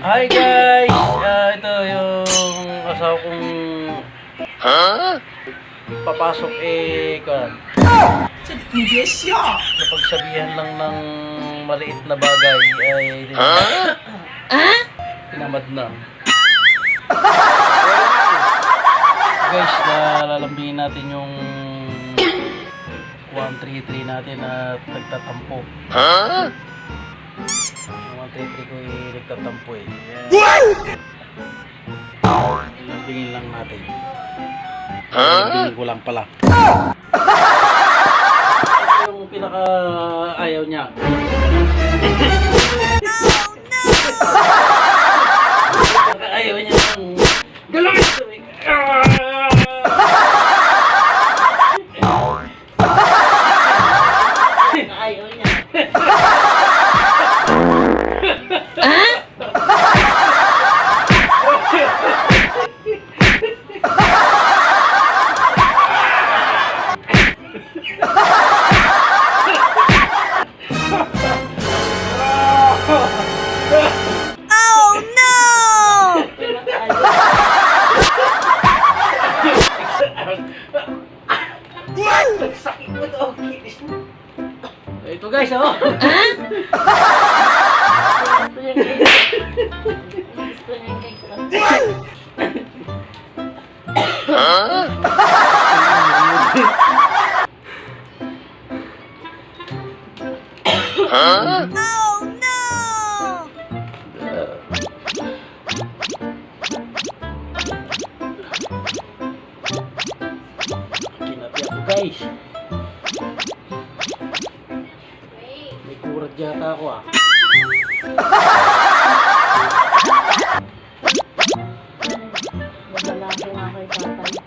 Hi guys! Uh, ito yung asawa kong huh? papasok eh kan. Yes, yeah. Napagsabihan lang ng maliit na bagay ay huh? Ah? tinamad na. guys, lalambihin natin yung 133 natin at nagtatampo. Huh? 133 ko nagtatampo eh. Kaya, lalambingin lang natin. Lalambingin ko lang pala. Yung pinaka ayaw niya. Sakit mo to, kinis mo. Ito guys, oh. Gusto Huh? Oh, no! Kinapi ako, guys. May kurat yata ako, ah. Wala ko nga kay tatay.